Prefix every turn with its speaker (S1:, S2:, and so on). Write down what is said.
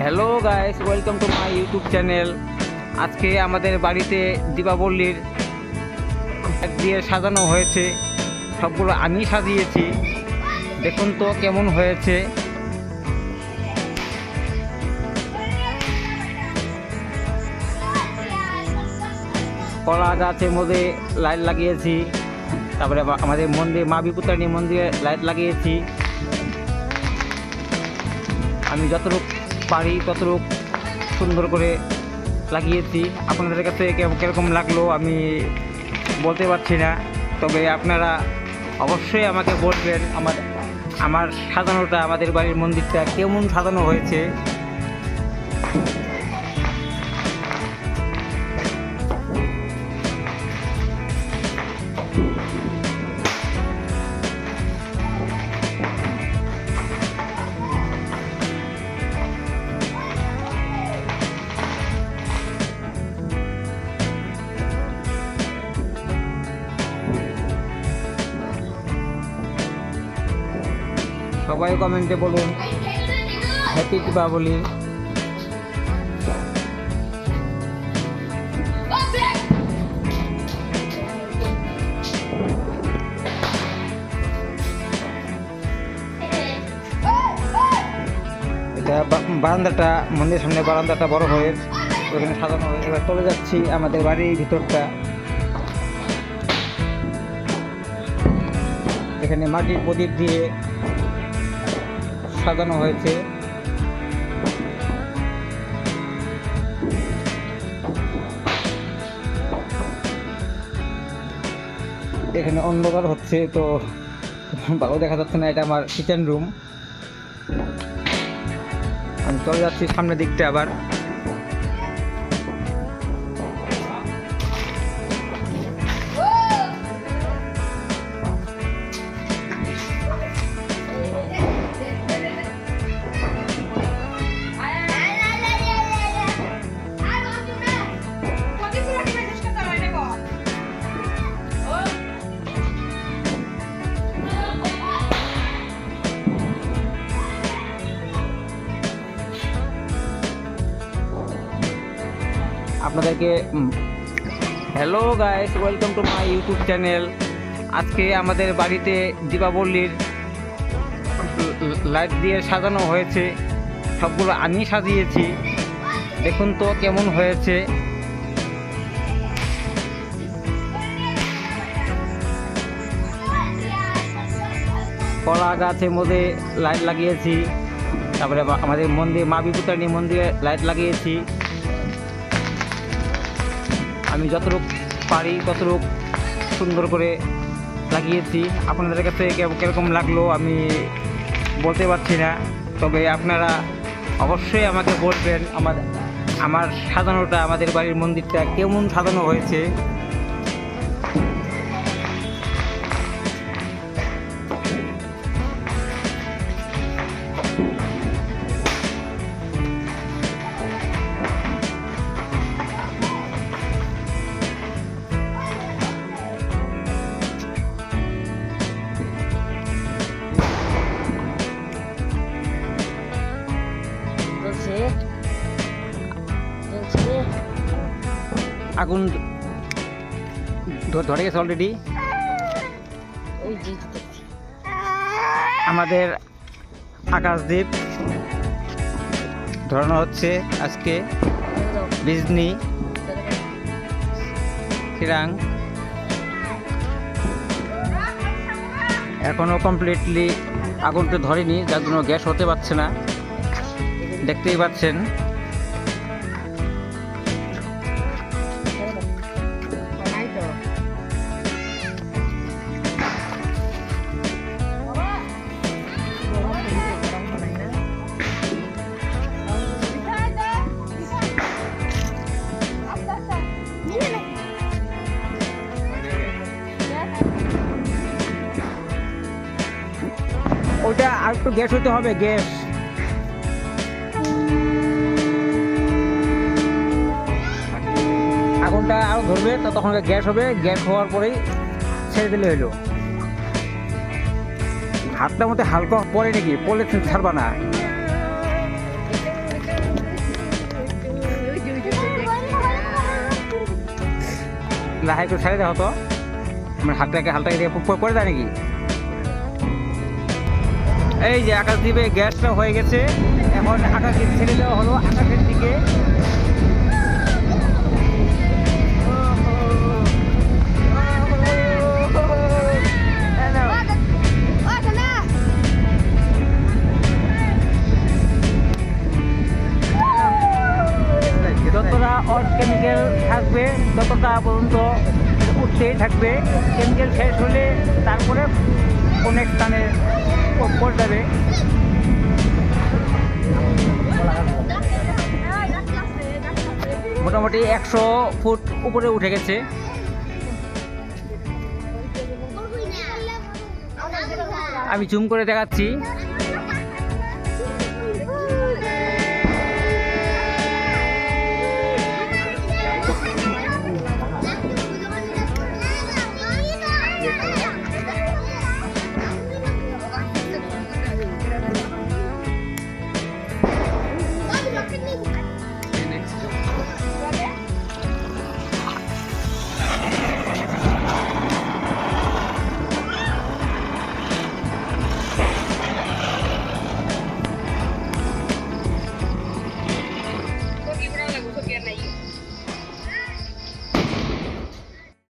S1: Hello guys welcome to my YouTube channel আজকে আমাদের বাড়িতে দীপাবলির দিয়ে সাজানো হয়েছে। সবগুলো আমি সাজিয়েছি। দেখুন তো কেমন হয়েছে। কলা গাছের মধ্যে লাইট লাগিয়েছি। তারপরে আমাদের মন্দির, মা বিপুতারণী মন্দিরে লাইট লাগিয়েছি। আমি যতটুকু পারি ততটুক সুন্দর করে লাগিয়েছি। আপনাদের কাছে কীরকম লাগল আমি বলতে পারছি না। তবে আপনারা অবশ্যই আমাকে বলবেন, আমার আমার সাজানোটা, আমাদের বাড়ির মন্দিরটা কেমন সাজানো হয়েছে। সবাই কমেন্টে বলুন। হ্যাপি দীপাবলি এটা বারান্দাটা মন্দির সামনে বারান্দাটা বড় হয়ে, ওখানে সাজানো হয়ে, এবার চলে যাচ্ছি আমাদের বাড়ির ভিতরটা। এখানে মাটির প্রদীপ দিয়ে সাজানো হয়েছে। এখানে অন্ধকার হচ্ছে, তো ভালো দেখা যাচ্ছে না, এটা আমার কিচেন রুম আমি চলে যাচ্ছি সামনের দিকটা আবার। আপনাদেরকে hello guys welcome to my YouTube channel আজকে আমাদের বাড়িতে দীপাবলির লাইট দিয়ে সাজানো হয়েছে। সবগুলো আমি সাজিয়েছি। দেখুন তো কেমন হয়েছে। কলা গাছের মধ্যে লাইট লাগিয়েছি। তারপরে আমাদের মন্দির, মা বিপুতারণী মন্দিরে লাইট লাগিয়েছি। আমি যতটুকু পারি, ততটুকু সুন্দর করে লাগিয়েছি। আপনাদের কাছে কীরকম লাগল আমি বলতে পারছি না। তবে আপনারা অবশ্যই আমাকে বলবেন, আমার আমার সাজানোটা, আমাদের বাড়ির মন্দিরটা কেমন সাজানো হয়েছে। আগুন ধরে গেছে অলরেডি আমাদের আকাশদ্বীপ ধরানো হচ্ছে আজকে বিজনি চিরাং। এখনও কমপ্লিটলি আগুনটা ধরেনি, যার জন্য গ্যাস হতে পারছে না। দেখতেই পাচ্ছেন। একটু গ্যাস হতে হবে গ্যাস আগুনটা আরও ধরবে, তো তখন গ্যাস হবে। গ্যাস হওয়ার পরেই ছেড়ে দিলে হইল। হাতটার মধ্যে হালকা পরে নাকি? পরে ছাড়বা না। লাহাই করে ছেড়ে দেওয়া হতো মানে হাতটাকে, হালটাকে পরে দেয় নাকি? এই যে আকাশ দ্বীপে গ্যাসটা হয়ে গেছে। এখন আকাশে ছেড়ে দেওয়া হলো আকাশের দিকে। যতটা অড কেমিক্যাল থাকবে, ততটা পর্যন্ত উঠতেই থাকবে। কেমিক্যাল শেষ হলে তারপরে অনেক স্থানে প- মোটামুটি একশো ফুট উপরে উঠে গেছে। আমি জুম করে দেখাচ্ছি।